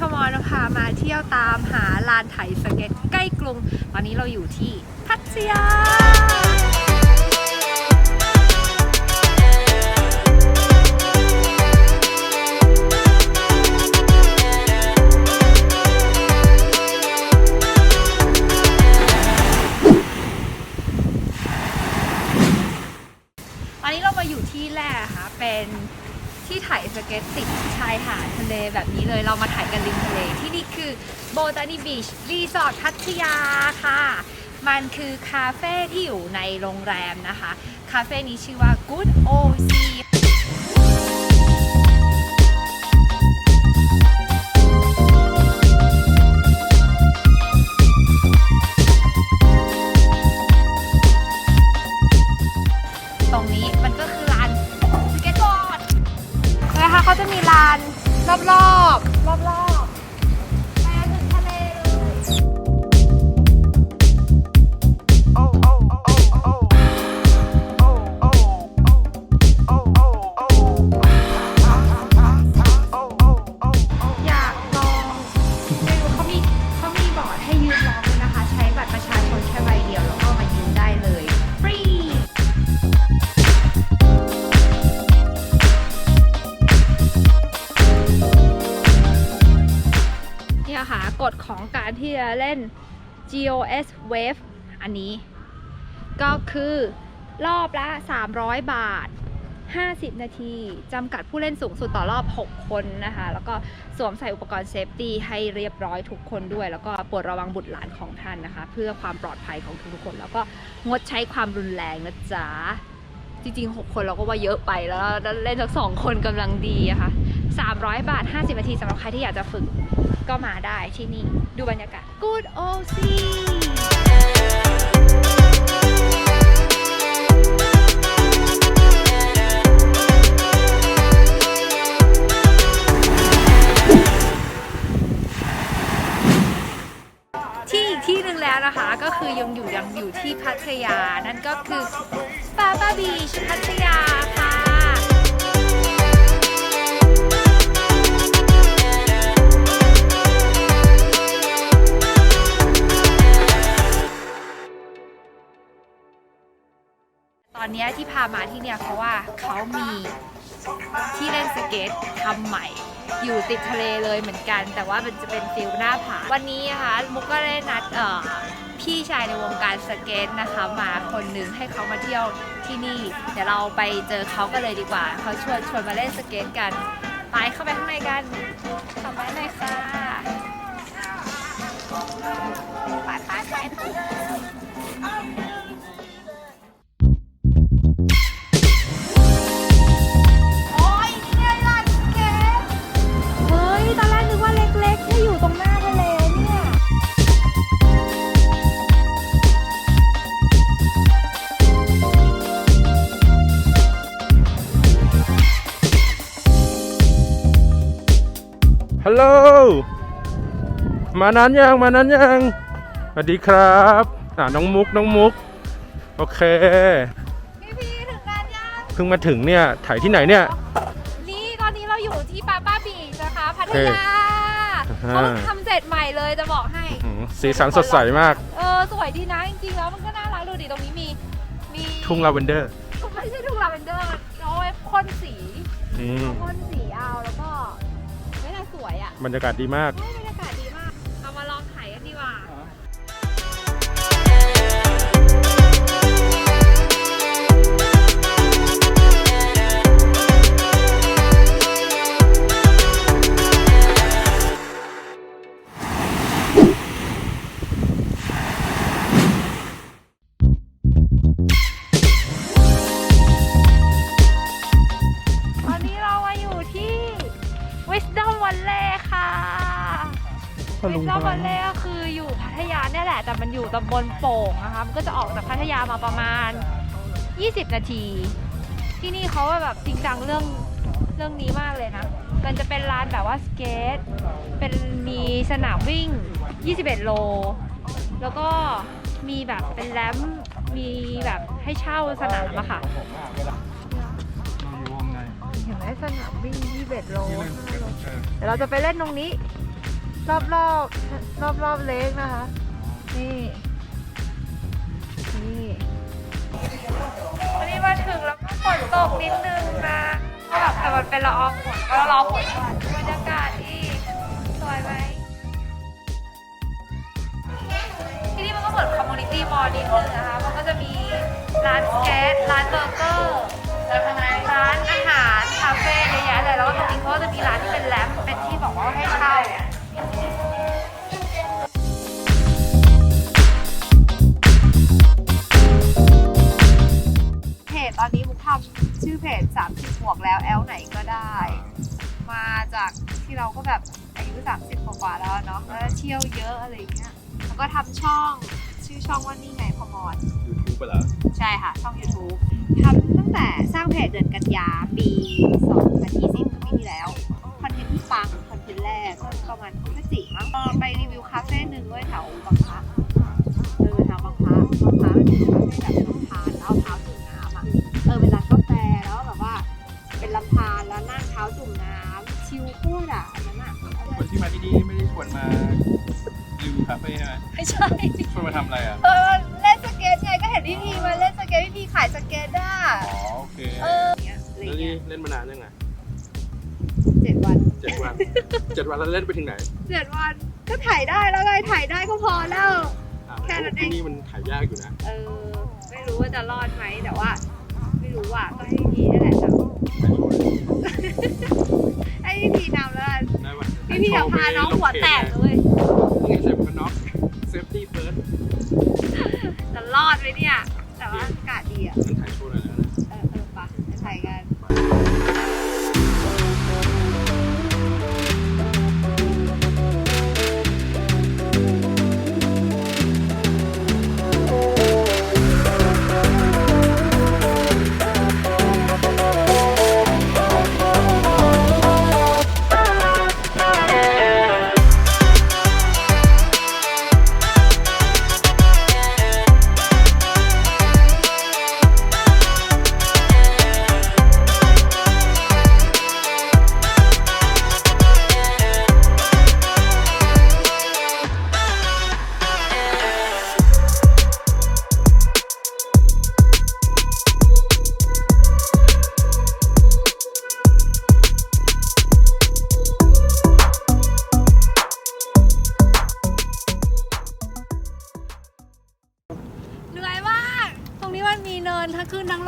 พมรพามาเที่ยวตามหาลานไถสเก็ตใกล้กรุง ตอนนี้เราอยู่ที่พัทยา เลยเรามาถ่ายกันริมทะเลที่นี่คือโบตานีบีชรีสอร์ทพัทยาค่ะ มันคือคาเฟ่ที่อยู่ในโรงแรมนะคะ คาเฟ่นี้ชื่อว่า Good OC จะเล่น GOS Wave อันนี้ ก็คือรอบละ 300 บาท 50 นาทีจำกัดผู้เล่นสูงสุดต่อรอบ 6 คนนะคะ แล้วก็สวมใส่อุปกรณ์เซฟตี้ให้เรียบร้อยทุกคนด้วย แล้วก็โปรดระวังบุตรหลานของท่านนะคะ เพื่อความปลอดภัยของทุกๆคน แล้วก็งดใช้ความรุนแรงนะจ๊ะจริงๆ 6 คนเราก็ว่าเยอะไปแล้วเล่นสักสองคนกำลังดีอะค่ะ300 บาท 50 นาทีสำหรับใครที่อยากจะฝึก ก็มาได้ที่นี่ ดูบรรยากาศ Good OC ที่อีกที่หนึ่งแล้วนะคะก็คือยังอยู่ยังอยู่ที่พัทยา นั่นก็คือปาปาบีชพัทยาค่ะ อนนี้ที่พามาที่เนี่ยเพราะว่าเขามีที่เล่นสเก็ตทำใหม่ อยู่ติดทะเลเลยเหมือนกัน แต่ว่ามันจะเป็นฟิลหน้าผา วันนี้นะคะมุกก็ได้นัดเอ่อพี่ชายในวงการสเก็ตนะคะมาคนหนึ่งให้เขามาเที่ยวที่นี่ เดี๋ยวเราไปเจอเขากันเลยดีกว่า เขาชวนชวนมาเล่นสเก็ตกันไปเข้าไปข้างในกันเข้าไปเลยค่ะไปไปไป ฮัลโหล มานานยัง มานานยัง สวัสดีครับอ่าน้องมุก น้องมุก โอเค พี่พีถึงงานยังเพิ่งมาถึงเนี่ย ถ่ายที่ไหนเนี่ย นี่ตอนนี้เราอยู่ที่ปาป้าบีชนะคะ พัทยาโอเคเขาเพิ่งทำเสร็จใหม่เลยจะบอกให้ อืมสีสันสดใสมาก เออสวยดีนะ จริงๆแล้วมันก็น่ารักดูดิตรงนี้มี มีทุ่งลาเวนเดอร์ ไม่ใช่ทุ่งลาเวนเดอร์เอาไว้พ่นสีอืมพ่นสีเอาแล้ วยอะบรรยากาศดีมาก ไม่ พลุง Wisdom พลัง Valley ก็คืออยู่พัทยาเนี่ยแหละ แต่มันอยู่ตำบลโป่งนะคะ มันก็จะออกจากพัทยามาประมาณ 20 นาที ที่นี่เขาแบบจริงจังเรื่องเรื่องนี้มากเลยนะ มันจะเป็นลานแบบว่าสเกต เป็นมีสนามวิ่ง 21 โล แล้วก็มีแบบเป็นแรมป์มีแบบให้เช่าสนามอะค่ะเห็นไหมสนามวิ่ง21โล5โล เดี๋ยวเราจะไปเล่นตรงนี้ รอบรอบรอบรอบเล็กนะคะ นี่ นี่ วันนี้มาถึงแล้วก็ฝนตกนิดนึงนะก็แบบแต่มันเป็นละอองฝนก็รอฝนก่อนบรรยากาศที่สวยไหมที่นี่มันก็เหมือนคอมมูนิตี้มอลล์นิดนึงนะคะ มันก็จะมีร้านแก๊สร้านเบอร์เกอร์ร้านอาหารคาเฟ่เยอะแยะเลยแล้วก็ตรงนี้เขาก็จะมีร้านที่เป็นแลมเป็นที่บอกว่าให้เช่า เพจตอนนี้มุกทำชื่อเพจ30หมวกแล้วแอลไหนก็ได้ มาจากที่เราก็แบบอายุ30กว่าๆแล้วเนาะแล้วเที่ยวเยอะอะไรอย่างเงี้ยแล้วก็ทำช่องชื่อช่องว่านี่ไงพมรยูทูบไปแล้วใช่ค่ะ ช่อง YouTube ทำตั้งแต่สร้างเพจเดือนกันยาปี 2020ปีที่แล้ว ไปรีวิวคาเฟ่หนึ่งด้วยแถวบางพระเออแถวบางพระบางพระมันเป็นคาเฟ่แบบลำธารแล้วเอาเท้าจุ่มน้ำอะเออเป็นร้านกาแฟแล้วแบบว่า เป็นลำธารแล้วนั่งเท้าจุ่มน้ำชิลโคตรอะอันนั้นอะคนที่มาที่นี่ไม่ได้ชวนมารีวิวคาเฟ่ใช่ไหมไม่ใช่ชวนมาทำอะไรอะเออเล่นสเก็ตไงก็เห็นพี่พีมาเล่นสเก็ตพี่พีขายสเก็ตอะอ๋อโอเคเออแล้วนี่เล่นมานานยังไงเจ็ดวันเจ็ดวันเจ็ดวันแล้วเล่นไปถึงไหนเจ็ดวัน ก็ถ่ายได้แล้วไงถ่ายได้ก็พอแล้ว อะแค่นั้นเอง ที่นี่มันถ่ายยากอยู่นะ เออ ไม่รู้ว่าจะรอดไหมแต่ว่า ไม่รู้อะก็ให้พี่พีนั่นแหละนำ ให้พี่พีนำแล้วกันได้ปะพี่พีอย่าพาน้องหัวแตกเลยนี่ใส่หมวกกันน็อกเซฟตี้เฟิร์สจะรอดไหมเนี่ย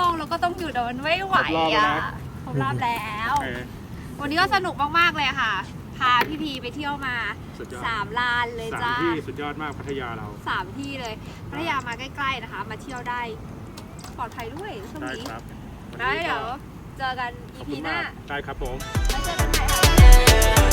ทั้งขึ้นทั้งลงแล้วก็ต้องหยุดแต่มันไม่ไหวอะครบรอบแล้วโอเควันนี้ก็สนุกมากๆเลยค่ะ พาพี่พีไปเที่ยวมาสุดยอด สามลานเลยสามจ้าที่สุดยอดมากพัทยาเรา สามที่เลยพัทยามาใกล้ๆนะคะ มาเที่ยวได้ปลอดภัยด้วยช่วงได้นี้ครับได้เดี๋ยวเจอกัน ขอบ EP คุณหน้ามากได้ครับผมแล้วเจอกันใหม่